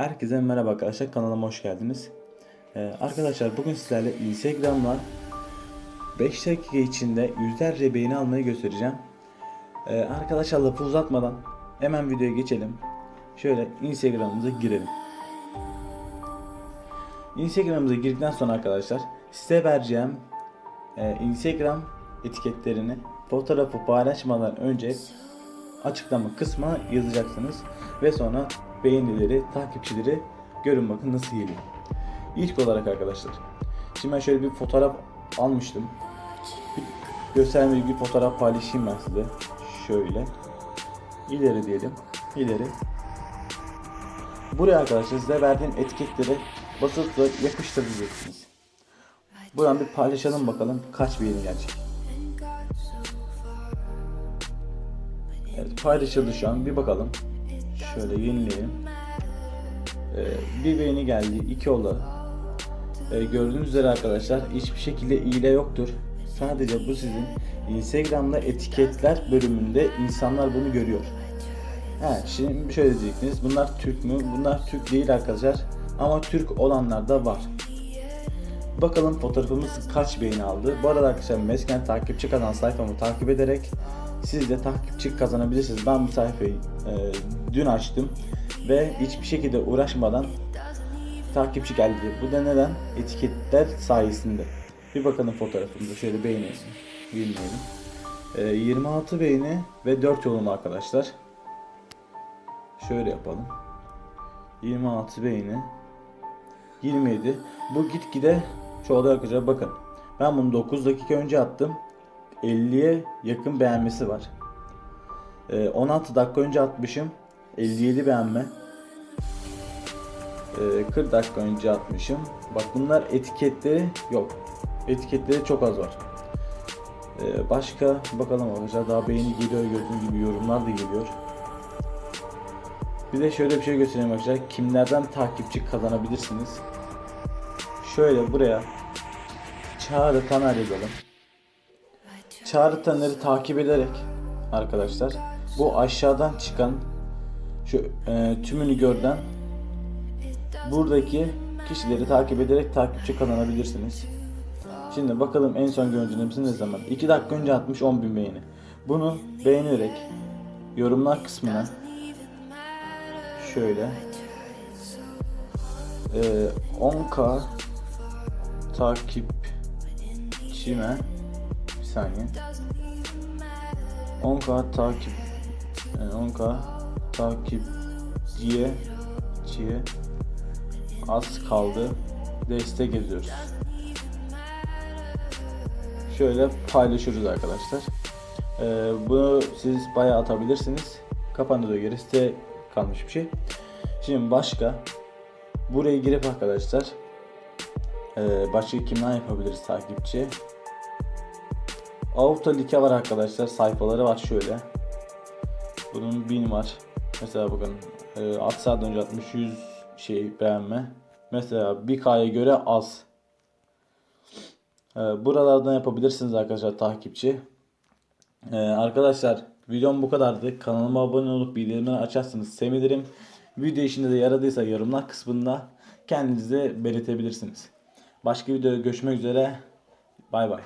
Herkese merhaba arkadaşlar kanalıma hoş geldiniz. Ee, arkadaşlar bugün sizlerle Instagram'la 5 dakika içinde yüzlerce beğeni almayı göstereceğim. Ee, arkadaşlar lafı uzatmadan hemen videoya geçelim. Şöyle Instagram'ımıza girelim. Instagram'ımıza girdikten sonra arkadaşlar size vereceğim e, Instagram etiketlerini fotoğrafı paylaşmadan önce açıklama kısmına yazacaksınız ve sonra beğenileri, takipçileri görün bakın nasıl geliyor. İlk olarak arkadaşlar. Şimdi ben şöyle bir fotoğraf almıştım. Bir göstermeli bir fotoğraf paylaşayım ben size. Şöyle. İleri diyelim. İleri. Buraya arkadaşlar size verdiğim etiketleri basıp da yapıştıracaksınız. Buradan bir paylaşalım bakalım kaç beğeni gelecek. Evet paylaşıldı şu an bir bakalım. Şöyle yenileyelim. Ee, bir beğeni geldi, iki oldu. Ee, gördüğünüz üzere arkadaşlar hiçbir şekilde hile yoktur. Sadece bu sizin Instagram'da etiketler bölümünde insanlar bunu görüyor. He, şimdi şöyle diyeceksiniz. Bunlar Türk mü? Bunlar Türk değil arkadaşlar. Ama Türk olanlar da var. Bakalım fotoğrafımız kaç beğeni aldı. Bu arada arkadaşlar Mesken takipçi kazanan sayfamı takip ederek siz de takipçi kazanabilirsiniz. Ben bu sayfayı e, dün açtım ve hiçbir şekilde uğraşmadan takipçi geldi. Bu da neden? Etiketler sayesinde. Bir bakalım fotoğrafımıza şöyle beğenelim. Bilmeyelim. E, 26 beğeni ve 4 yorum arkadaşlar. Şöyle yapalım. 26 beğeni. 27. Bu gitgide çoğalıyor arkadaşlar. Bakın. Ben bunu 9 dakika önce attım. 50'ye yakın beğenmesi var. Ee, 16 dakika önce atmışım. 57 beğenme. Ee, 40 dakika önce atmışım. Bak bunlar etiketleri yok. Etiketleri çok az var. Ee, başka bakalım arkadaşlar daha beğeni geliyor gördüğünüz gibi yorumlar da geliyor. Bir de şöyle bir şey göstereyim arkadaşlar. Kimlerden takipçi kazanabilirsiniz? Şöyle buraya Çağrı Taner yazalım. Çağrı takip ederek arkadaşlar bu aşağıdan çıkan şu e, tümünü görden buradaki kişileri takip ederek takipçi kazanabilirsiniz. Şimdi bakalım en son görüntülerimiz ne zaman? 2 dakika önce atmış 10.000 beğeni. Bunu beğenerek yorumlar kısmına şöyle e, 10k takipçime saniye. 10k takip yani 10k takipçiye çiye az kaldı. Destek ediyoruz. Şöyle paylaşıyoruz arkadaşlar. Ee, bunu siz bayağı atabilirsiniz. Kafanıza göre size kalmış bir şey. Şimdi başka buraya girip arkadaşlar ee, başka kimden yapabiliriz takipçi? Avrupa Like var arkadaşlar. Sayfaları var şöyle. Bunun 1000 var. Mesela bakın e, 6 saat önce atmış 100 şey beğenme. Mesela 1K'ya göre az. E, buralardan yapabilirsiniz arkadaşlar takipçi. E, arkadaşlar videom bu kadardı. Kanalıma abone olup bildirimleri açarsanız sevinirim. Video işinde de yaradıysa yorumlar kısmında kendinize belirtebilirsiniz. Başka videoda görüşmek üzere. Bay bay.